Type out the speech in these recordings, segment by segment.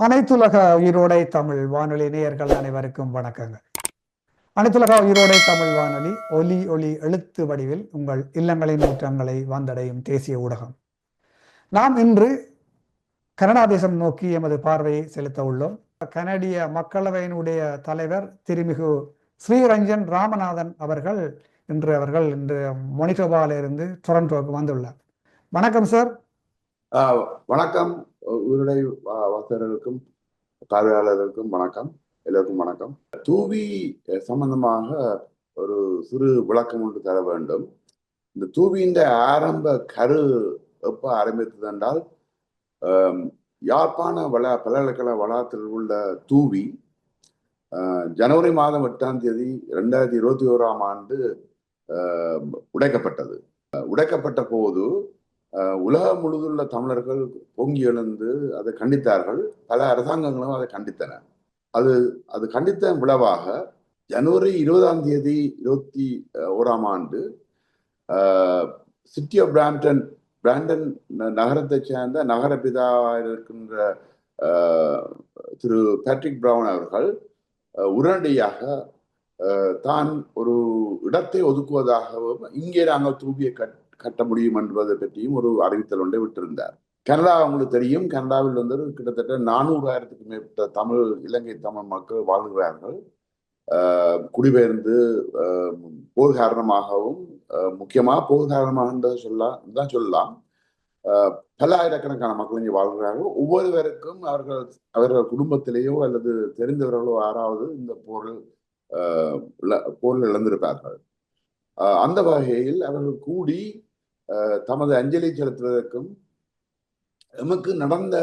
அனைத்துலக உயிரோடை தமிழ் வானொலி நேயர்கள் அனைவருக்கும் வணக்கங்கள். அனைத்துலக உயிரோடை தமிழ் வானொலி ஒலி ஒளி எழுத்து வடிவில் உங்கள் இல்லங்களின் ஊற்றங்களை வந்தடையும் தேசிய ஊடகம். நாம் இன்று கனடா தேசம் நோக்கி எமது பார்வையை செலுத்த உள்ளோம். கனடிய மக்களவையினுடைய தலைவர் திருமிகு ஸ்ரீரஞ்சன் ராமநாதன் அவர்கள் இன்று அவர்கள் இன்று மொனிட்டோபால இருந்து டொரண்டோவுக்கு வந்துள்ளார். வணக்கம் சார். வணக்கம். உயிரிழை வாசகர்களுக்கும் பார்வையாளர்களுக்கும் வணக்கம். எல்லோருக்கும் வணக்கம். தூவி சம்பந்தமாக ஒரு சிறு விளக்கம் ஒன்று தர வேண்டும். இந்த தூவியின் ஆரம்ப கரு எப்ப ஆரம்பித்தது என்றால் யாழ்ப்பாண வள பல்கலைக்கழக வளாகத்தில் உள்ள தூவி ஜனவரி மாதம் எட்டாம் தேதி ரெண்டாயிரத்தி இருபத்தி ஓராம் ஆண்டு உடைக்கப்பட்டது. உடைக்கப்பட்ட போது உலகம் முழுதுள்ள தமிழர்கள் பொங்கி எழுந்து அதை கண்டித்தார்கள். பல அரசாங்கங்களும் அதை கண்டித்தன. அது அது கண்டித்த விளைவாக ஜனவரி இருபதாம் தேதி இருபத்தி ஓராம் ஆண்டு சிட்டி ஆஃப் பிராம்டன் பிராண்டன் ந- நகரத்தைச் சேர்ந்த நகரபிதாவாக இருக்கின்ற திரு பேட்ரிக் பிரவுன் அவர்கள் உடனடியாக தான் ஒரு இடத்தை ஒதுக்குவதாகவும் இங்கே நாங்கள் தூபியை கட் கட்ட முடியும் என்பதை பற்றியும் ஒரு அறிவித்தல் ஒன்றை விட்டிருந்தார். கனடா உங்களுக்கு தெரியும். கனடாவில் வந்து கிட்டத்தட்ட நானூறாயிரத்துக்கு மேற்பட்ட தமிழ் இலங்கை தமிழ் மக்கள் வாழ்கிறார்கள். ஆஹ் குடிபெயர்ந்து போர் காரணமாகவும் முக்கியமாக முக்கியமா போர் காரணமாக சொல்லலாம் தான் சொல்லலாம். ஆஹ் மக்கள் இங்கே வாழ்கிறார்கள். ஒவ்வொருவருக்கும் அவர்கள் அவர்கள் குடும்பத்திலேயோ அல்லது தெரிந்தவர்களோ யாராவது இந்த போரில் ஆஹ் போரில் இழந்திருப்பார்கள். ஆஹ் அந்த வகையில் அவர்கள் கூடி தமது அஞ்சலி செலுத்துவதற்கும் எமக்கு நடந்த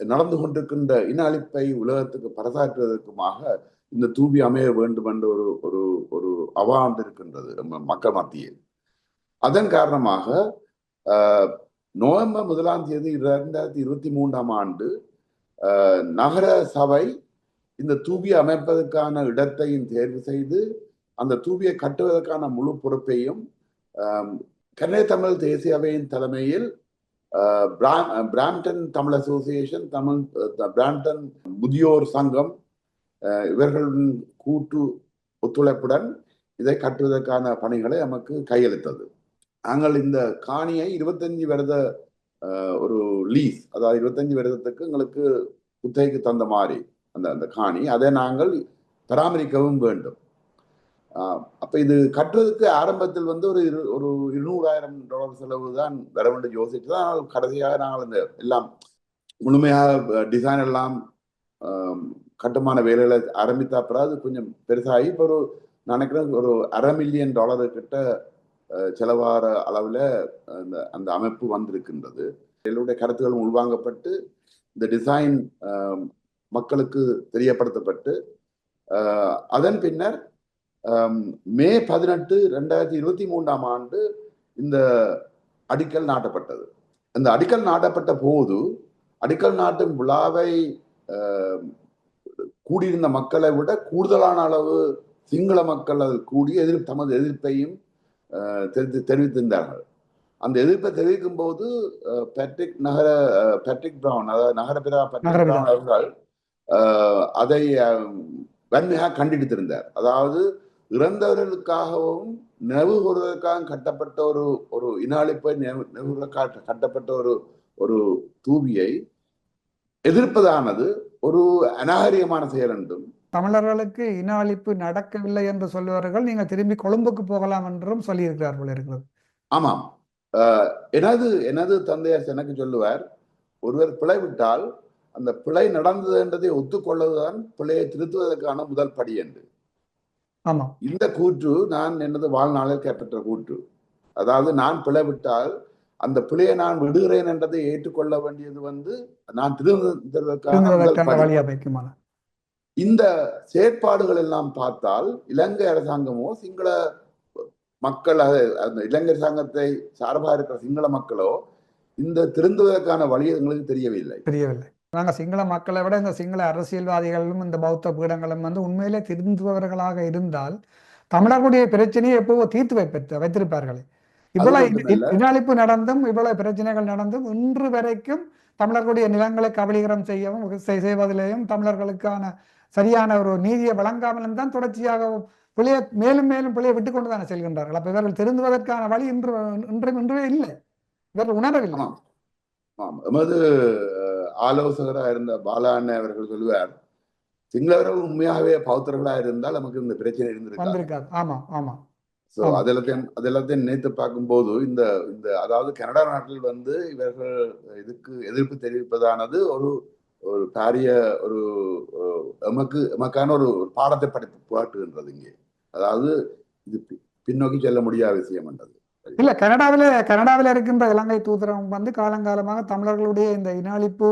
நடந்து கொண்டிருக்கின்ற இன அழிப்பை உலகத்துக்கு பறைசாற்றுவதற்குமாக இந்த தூவி அமைய வேண்டும் என்ற ஒரு ஒரு ஒரு அவாந்து இருக்கின்றது நம்ம மக்கள் மத்தியில். அதன் காரணமாக ஆஹ், நவம்பர் முதலாம் தேதி இரண்டாயிரத்தி இருபத்தி மூன்றாம் ஆண்டு ஆஹ், நகர சபை இந்த தூவி அமைப்பதற்கான இடத்தையும் தேர்வு செய்து அந்த தூவியை கட்டுவதற்கான முழு பொறுப்பையும் ஆம், கன்னட தமிழ் தேசிய அவையின் தலைமையில் Brampton Tamil association Tamil Brampton முதியோர் சங்கம் இவர்களுடன் இவர்களின் கூட்டு ஒத்துழைப்புடன் இதை கட்டுவதற்கான பணிகளை நமக்கு கையளித்தது. நாங்கள் இந்த காணியை இருபத்தஞ்சு வருத ஒரு லீஸ் அதாவது இருபத்தஞ்சு வருடத்துக்கு எங்களுக்கு குத்தகைக்கு தந்த மாதிரி அந்த அந்த காணி அதை நாங்கள் பராமரிக்கவும் வேண்டும். அப்போ இது கட்டுறதுக்கு ஆரம்பத்தில் வந்து ஒரு இரு ஒரு இருநூறாயிரம் டாலர் செலவு தான் வர வேண்டும் யோசிச்சு தான் ஆனால் கடைசியாக நாங்கள் அந்த எல்லாம் முழுமையாக டிசைன் எல்லாம் கட்டுமான வேலைகளை ஆரம்பித்த அப்புறம் அது கொஞ்சம் பெருசாகி இப்போ ஒரு நினைக்கிறேன் ஒரு அரை மில்லியன் டாலர் கிட்ட செலவாகிற அளவில் அந்த அந்த அமைப்பு வந்திருக்கின்றது. எங்களுடைய கருத்துக்களும் உள்வாங்கப்பட்டு இந்த டிசைன் மக்களுக்கு தெரியப்படுத்தப்பட்டு அதன் பின்னர் மே பதினெட்டு ரெண்டாயிரத்தி இருபத்தி மூன்றாம் ஆண்டு இந்த அடிக்கல் நாட்டப்பட்டது. இந்த அடிக்கல் நாட்டப்பட்ட போது அடிக்கல் நாட்டும் விழாவை கூடியிருந்த மக்களை விட கூடுதலான அளவு சிங்கள மக்கள் அதில் கூடி எதிர் தமது எதிர்ப்பையும் தெரிவித்து தெரிவித்திருந்தார்கள். அந்த எதிர்ப்பை தெரிவிக்கும் போது பேட்ரிக் நகர பேட்ரிக் பிரவுன் அதாவது நகரபிதா பேட்ரிக். பிரவுன் அவர்கள் அதை வன்மையாக கண்டித்திருந்தார். அதாவது இறந்தவர்களுக்காகவும் நினைவு கூறுவதற்காக கட்டப்பட்ட ஒரு ஒரு இன அழிப்பை நினைவு- கட்டப்பட்ட ஒரு ஒரு தூவியை எதிர்ப்பதானது ஒரு அநாகரிகமான செயல் என்றும். தமிழர்களுக்கு இன அழிப்பு நடக்கவில்லை என்று சொல்லுவார்கள். நீங்கள் திரும்பி கொழும்புக்கு போகலாம் என்றும் சொல்லியிருக்கிறார் போல இருக்கிறது. ஆமாம். எனது எனது தந்தையார் எனக்கு சொல்லுவார் ஒருவர் பிழை விட்டால் அந்த பிழை நடந்தது என்றதை ஒத்துக்கொள்வதுதான் பிழையை திருத்துவதற்கான முதல் படி என்று. ஆமாம் இந்த கூற்று நான் எனது வாழ்நாளில் கேட்பற்ற கூற்று. அதாவது நான் பிழை விட்டால் அந்த பிழையை நான் விடுகிறேன் என்றதை ஏற்றுக்கொள்ள வேண்டியது வந்து நான் அமைக்குமான இந்த செயற்பாடுகள் எல்லாம் பார்த்தால் இலங்கை அரசாங்கமோ சிங்கள மக்கள் அந்த இலங்கை அரசாங்கத்தை சார்பாக இருக்கிற சிங்கள மக்களோ இந்த திருந்துவதற்கான வழி எங்களுக்கு தெரியவில்லை. தெரியவில்லை. நாங்க சிங்கள மக்களை விட இந்த சிங்கள அரசியல்வாதிகளும் இந்த பௌத்த பீடங்களும் வந்து உண்மையிலே திருந்துபவர்களாக இருந்தால் தமிழர்களுடைய பிரச்சனையை எப்போ தீர்த்து வைப்ப வைத்திருப்பார்களே. இவ்வளவு இ- மட்டுமல்ல. இனஅழிப்பு நடந்தும் இவ்வளவு பிரச்சனைகள் நடந்தும் இன்று வரைக்கும் தமிழர்களுடைய நிலங்களை கபலீகரம் செய்யவும் செய்- செய்வதிலேயும் தமிழர்களுக்கான சரியான ஒரு நீதியை வழங்காமலும் தான் தொடர்ச்சியாக பிழைய மேலும் மேலும் பிழையை விட்டு கொண்டு தானே செல்கின்றார்கள். அப்ப இவர்கள் திருந்துவதற்கான வழி இன்று இன்றும் இன்றே இல்லை. இவர்கள் உணரவில்லை. ஆமாம். எமது ஆலோசகராக இருந்த பாலா அண்ணன் அவர்கள் சொல்லுவார் சிங்களவர்கள் உண்மையாகவே பௌத்தர்களாக இருந்தால் நமக்கு இந்த பிரச்சனை இருந்திருக்காது. ஆமா ஆமா. ஸோ. அதெல்லாத்தையும் அதெல்லாத்தையும் நினைத்து பார்க்கும்போது இந்த இந்த அதாவது கனடா நாட்டில் வந்து இவர்கள் இதுக்கு எதிர்ப்பு தெரிவிப்பதானது ஒரு ஒரு பாரிய ஒரு எமக்கு எமக்கான ஒரு பாடத்தை படித்து புகாட்டுகின்றது இங்கே. அதாவது இது பின்னோக்கி செல்ல முடியாத விஷயம் என்றது. இல்ல கனடாவில கனடாவில இருக்கின்ற இலங்கை தூதரகம் வந்து காலங்காலமாக தமிழர்களுடைய இந்த இனஅழிப்பு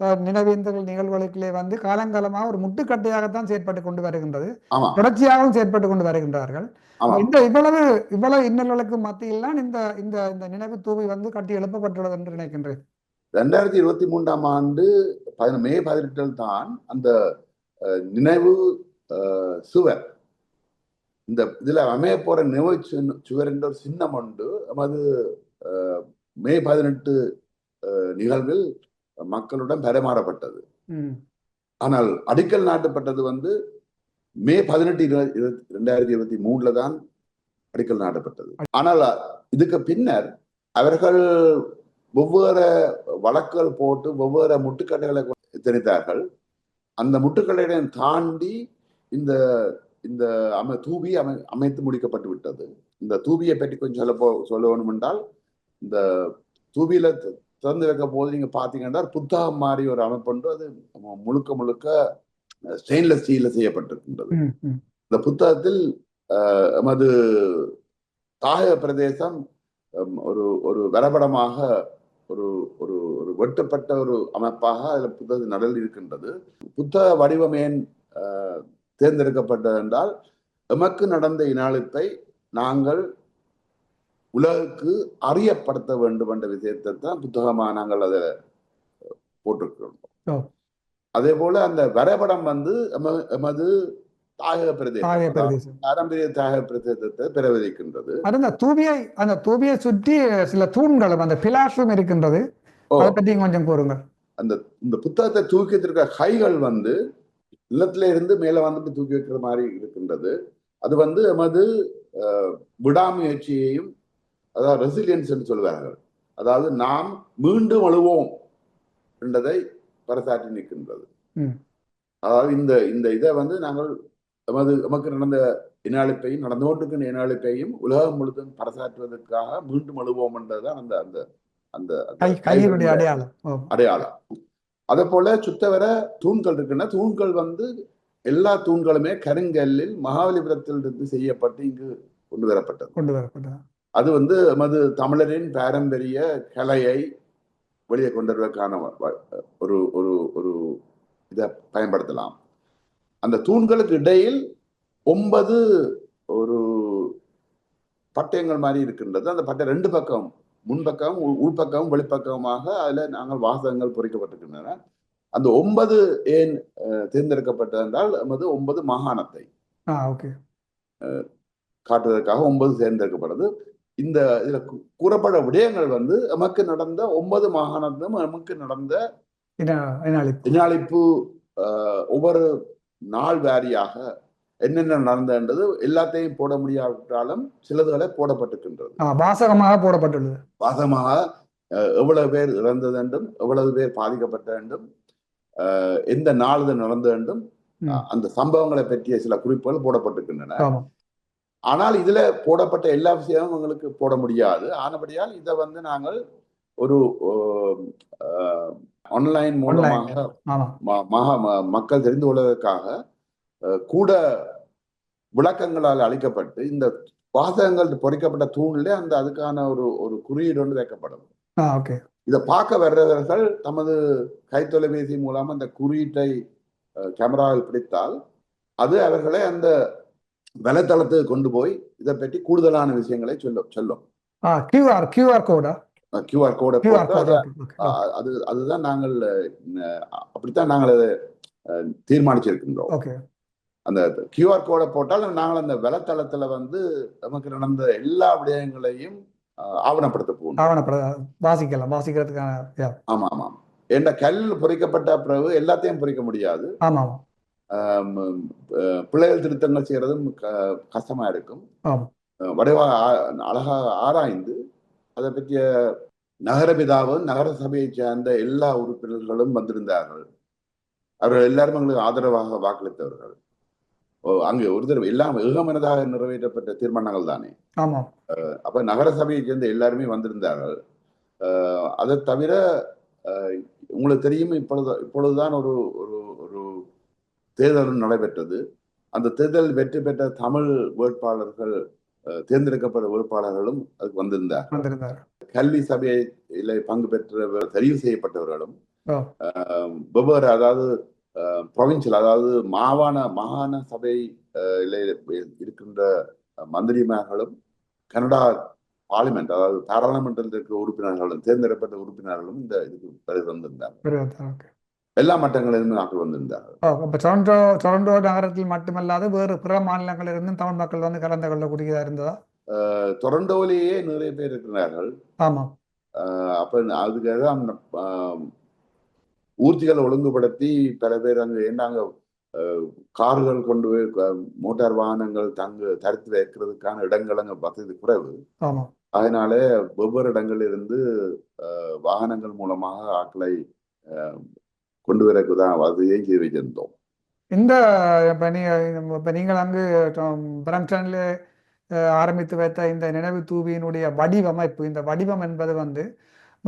அஹ், நினைவேந்தல் நிகழ்வுகளுக்குள்ளே வந்து காலங்காலமாக ஒரு முட்டுக்கட்டையாகத்தான் செயற்பட்டு கொண்டு வருகின்றது. தொடர்ச்சியாகவும் செயற்பட்டு கொண்டு வருகின்றார்கள். இந்த இவ்வளவு இவ்வளவு இன்னல்களுக்கு மத்தியில் தான் இந்த இந்த இந்த நினைவு தூவி வந்து கட்டி எழுப்பப்பட்டுள்ளது என்று நினைக்கின்றேன். ரெண்டாயிரத்தி இருபத்தி மூன்றாம் ஆண்டு மே பதினெட்டில் தான் அந்த நினைவு சுவர் இந்த இதுல அமைய போற நினைவு சுவர் என்ற ஒரு சின்னம் உண்டு. அஹ், மே பதினெட்டு நிகழ்வில் மக்களுடன் பரிமாறப்பட்டது. ஆனால் அடிக்கல் நாட்டப்பட்டது வந்து மே பதினெட்டு ரெண்டாயிரத்தி இருபத்தி மூணுல தான் அடிக்கல் நாட்டப்பட்டது. ஆனால் இதுக்கு பின்னர் அவர்கள் வெவ்வேறு வழக்குகள் போட்டு வெவ்வேறு முட்டுக்கட்டைகளை திணித்தார்கள் அந்த முட்டுக்கட்டைகளை தாண்டி இந்த இந்த அமை தூபி அமை அமைத்து முடிக்கப்பட்டு விட்டது. இந்த தூபியை பற்றி கொஞ்சம் சொல்ல போ சொல்ல வேணும் என்றால் இந்த தூபியில திறந்து வைக்க போது நீங்க பாத்தீங்கன்னா புத்தகம் மாதிரி ஒரு அமைப்புண்டு அது முழுக்க முழுக்க ஸ்டெயின்லெஸ் ஸ்டீல்ல செய்யப்பட்டிருக்கின்றது. இந்த புத்தகத்தில் எமது தாயக பிரதேசம் ஒரு ஒரு வரைபடமாக ஒரு ஒரு ஒரு வெட்டப்பட்ட ஒரு அமைப்பாக அதில் புத்தக நடல் இருக்கின்றது. புத்தக வடிவம் ஏன் அஹ், தேர்ந்தெடுக்கப்பட்டது என்றால் எமக்கு நடந்த இனாளிப்பை நாங்கள் உலகுக்கு அறியப்படுத்த வேண்டும் என்ற விஷயத்தை தான் புத்தகமாக நாங்கள் அதை போட்டிருக்கிறோம். அதே போல அந்த வரைபடம் வந்து எம- எமது தாயக பிரதேசம். பாரம்பரிய தாயக பிரதேசத்தை பிரதிபலிக்கின்றது. அது அந்த தூபியை அந்த தூபியை சுற்றி சில தூண்களும் அந்த பிலாஷும் இருக்கின்றது. அதை பற்றி கொஞ்சம் கூறுங்கள். அந்த இந்த புத்தகத்தை தூக்கி வச்சிருக்க கைகள் வந்து நிலத்துல இருந்து மேல வந்து தூக்கி வைக்கிற மாதிரி இருக்கின்றது. அது வந்து எமது விடாமுயற்சியையும் அதாவது ரெசிலியன்ஸ் என்று சொல்வார்கள் அதாவது நாம் மீண்டும் அழுவோம் என்றதை பறைசாற்றி நிற்கின்றது. அதாவது இந்த இந்த இதை வந்து நாங்கள் எமது எமக்கு நடந்த இனாளிப்பையும் நடந்து இனாளிப்பையும் உலகம் முழுதும் பறைசாற்றுவதற்காக மீண்டும் அழுவோம் என்றதுதான் அந்த அந்த அந்த அடையாளம். அடையாளம். அதே போல சுத்தவர தூண்கள் இருக்குன்னா தூண்கள் வந்து எல்லா தூண்களுமே கருங்கல்லில் மகாபலிபுரத்தில் இருந்து செய்யப்பட்டு இங்கு கொண்டு வரப்பட்டது. கொண்டு வரப்பட்டது. அது வந்து எமது தமிழரின் பாரம்பரிய கலையை வெளியே கொண்டு வருவதற்கான ஒரு ஒரு ஒரு இதை பயன்படுத்தலாம். அந்த தூண்களுக்கு இடையில் ஒன்பது ஒரு பட்டயங்கள் மாதிரி இருக்கின்றது. அந்த பட்டயம் ரெண்டு பக்கம் முன்பக்கம் உள்- உள்பக்கம் வெளிப்பக்கமாக அதுல நாங்கள் வாசகங்கள் பொறிக்கப்பட்டிருக்கின்றன. அந்த ஒன்பது ஏன் தேர்ந்தெடுக்கப்பட்டது என்றால் எமது ஒன்பது மாகாணத்தை. காட்டுவதற்காக ஒன்பது தேர்ந்தெடுக்கப்படுது. இந்த இதுல கூறப்பட விடயங்கள் வந்து எமக்கு நடந்த ஒன்பது மாகாணத்திலும் எமக்கு நடந்த ஆஹ், ஒவ்வொரு நாள் வாரியாக என்னென்ன நடந்தது எல்லாத்தையும் போட முடியாவிட்டாலும் சிலதுகளை போடப்பட்டிருக்கின்றது. வாசகமாக போடப்பட்டுள்ளது. வாசமாக அஹ், எவ்வளவு பேர் இறந்தது என்றும் எவ்வளவு பேர் பாதிக்கப்பட்ட என்றும் எந்த நாள் நடந்தது என்றும் அந்த சம்பவங்களை பற்றிய சில குறிப்புகள் போடப்பட்டிருக்கின்றன. ஆனால் இதுல போடப்பட்ட எல்லா விஷயமும் உங்களுக்கு போட முடியாது. ஆனபடியால் இதை வந்து நாங்கள் ஒரு ஆன்லைன் மூலமாக மக்கள் தெரிந்து கொள்வதற்காக கூட விளக்கங்களால் அளிக்கப்பட்டு இந்த வாசகங்கள் பொறிக்கப்பட்ட தூணிலே அந்த அதுக்கான ஒரு ஒரு குறியீடு ஒன்று வைக்கப்படும். இதை பார்க்க வர்றவர்கள் தமது கைத்தொலைபேசி மூலம் அந்த குறியீட்டை கேமராவில் பிடித்தால் அது அவர்களை அந்த வலைத்தளத்துக்கு கொண்டு போய் இதை பற்றி கூடுதலான விஷயங்களை சொல்லும். சொல்லும் கியூஆர் கியூஆர் கோடா கியூஆர் கோடை அதை அதுதான் நாங்கள் அப்படித்தான் நாங்கள் அதை தீர்மானிச்சிருக்கின்றோம். ஓகே அந்த கியூஆர் கோடை போட்டால் நாங்கள் அந்த வலைத்தளத்துல வந்து நமக்கு நடந்த எல்லா விடயங்களையும் ஆவணப்படுத்த போகணும். ஆவணப்பட வாசிக்கலாம் வாசிக்கிறதுக்கான ஆமா ஆமா. என்ற கல் பொறிக்கப்பட்ட பிறகு எல்லாத்தையும் பொறிக்க முடியாது. ஆமாம் ஆம், பிள்ளைகள் திருத்தங்கள் செய்யறதும் கஷ்டமா இருக்கும். வடிவா அழகா ஆராய்ந்து அதை பற்றிய நகரபிதாவும் நகர சபையை சேர்ந்த எல்லா உறுப்பினர்களும் வந்திருந்தார்கள். அவர்கள் எல்லாரும் எங்களுக்கு ஆதரவாக வாக்களித்தவர்கள். அங்கு ஒரு தடவை எல்லாம் ஏகமனதாக நிறைவேற்றப்பட்ட தீர்மானங்கள் தானே? அப்ப நகர சபையை சேர்ந்த எல்லாருமே வந்திருந்தார்கள். அதை தவிர உங்களுக்கு தெரியும் இப்பொழுது இப்பொழுதுதான் ஒரு ஒரு ஒரு தேர்தல் நடைபெற்றது. அந்த தேர்தல் வெற்றி பெற்ற தமிழ் வேட்பாளர்கள் தேர்ந்தெடுக்கப்பட்ட வேட்பாளர்களும் அதுக்கு வந்திருந்தார் கல்வி சபையில பங்கு பெற்ற தெரிவு செய்யப்பட்டவர்களும் வெவ்வேறு அதாவது ப்ரொவின்சியல் அதாவது மாகாண மாகாண சபை இருக்கின்ற மந்திரிமார்களும் கனடா பார்லிமெண்ட் அதாவது பாராளுமன்றத்தில் இருக்கிற உறுப்பினர்களும் தேர்ந்தெடுக்கப்பட்ட உறுப்பினர்களும் இந்த இதுக்கு பிறகு வந்திருந்தார்கள். எல்லா மட்டங்களிலிருந்து நாட்கள் வந்திருந்தார்கள். அப்போ டொரண்டோ டொரண்டோ நகரத்தில் மட்டுமல்லாது வேறு பிற மாநிலங்களிலிருந்தும் தமிழ் மக்கள் வந்து கலந்து கொள்ளக்கூடியதா இருந்ததா? டொரண்டோவிலேயே நிறைய பேர் இருக்கிறார்கள். ஆமாம். அப்ப அதுக்காக ஊர்திகளை ஒழுங்குபடுத்தி பல பேர் அங்க ஏன்னாங்க கார்கள் கொண்டு போய் மோட்டார் வாகனங்கள் தங்கு தடுத்து வைக்கிறதுக்கான இடங்கள் அங்க வசதி குறைவு. அதனால வெவ்வேறு இடங்களில் இருந்து வாகனங்கள் மூலமாக ஆட்களை கொண்டு வரக்கு தான் வசதியை செய்து வைத்திருந்தோம். இந்த இப்போ நீ இப்போ நீங்கள் அங்கு பிரம்டனில் ஆரம்பித்து வைத்த இந்த நினைவு தூவியினுடைய வடிவமைப்பு இந்த வடிவம் என்பது வந்து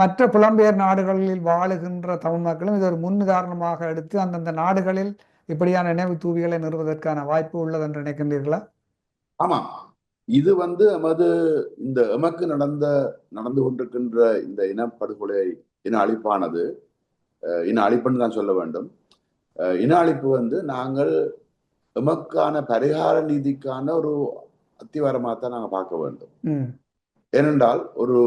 மற்ற புலம்பெயர் நாடுகளில் வாழுகின்ற தமிழ் மக்களும் இது ஒரு முன்னுதாரணமாக எடுத்து அந்தந்த நாடுகளில் இப்படியான நினைவு தூவிகளை நிறுவதற்கான வாய்ப்பு உள்ளது என்று நினைக்கின்றீர்களா? ஆமா இது வந்து எமது இந்த எமக்கு நடந்த நடந்து கொண்டிருக்கின்ற இந்த இனப்படுகொலை இன அழிப்பானது இன அழிப்புன்னு தான் சொல்ல வேண்டும். இன அழிப்பு வந்து நாங்கள் எமக்கான பரிகார நீதிக்கான ஒரு அத்திவாரமாக தான் நாங்கள் பார்க்க வேண்டும். ஏனென்றால் ஒரு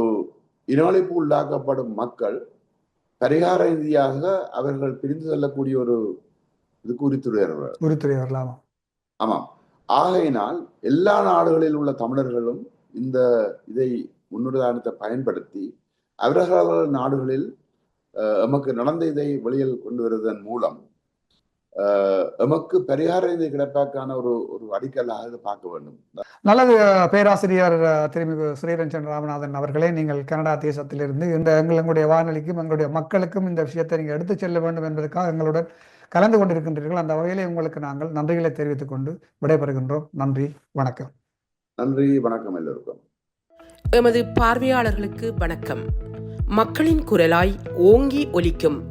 இன அழிப்பு உள்ளாக்கப்படும் மக்கள் பரிகார ரீதியாக அவர்கள் பிரிந்து செல்லக்கூடிய ஒரு இதுக்கு உரித்துடையவர்கள் உரித்துறை வரலாமா ஆமாம். ஆகையினால் எல்லா நாடுகளில் உள்ள தமிழர்களும் இந்த இதை முன்னுதாரணத்தை பயன்படுத்தி அவர்கள் நாடுகளில் எமக்கு நடந்த இதை வெளியில் கொண்டு வருவதன் மூலம் எமக்கு பரிகார இதை கிடைப்பதற்கான ஒரு ஒரு அடிக்கல்லாக இதை பார்க்க வேண்டும். நல்லது பேராசிரியர் திருமிகு ஸ்ரீரஞ்சன் ராமநாதன் அவர்களே நீங்கள் கனடா தேசத்திலிருந்து இந்த எங்களுடைய வானொலிக்கும் எங்களுடைய மக்களுக்கும் இந்த விஷயத்தை நீங்கள் எடுத்துச் செல்ல வேண்டும் என்பதற்காக எங்களுடன் கலந்து கொண்டிருக்கின்றீர்கள். அந்த வகையிலே உங்களுக்கு நாங்கள் நன்றிகளை தெரிவித்துக் கொண்டு விடைபெறுகின்றோம். நன்றி வணக்கம். நன்றி வணக்கம் எல்லோருக்கும். எமது பார்வையாளர்களுக்கு வணக்கம். மக்களின் குரலாய் ஓங்கி ஒலிக்கும்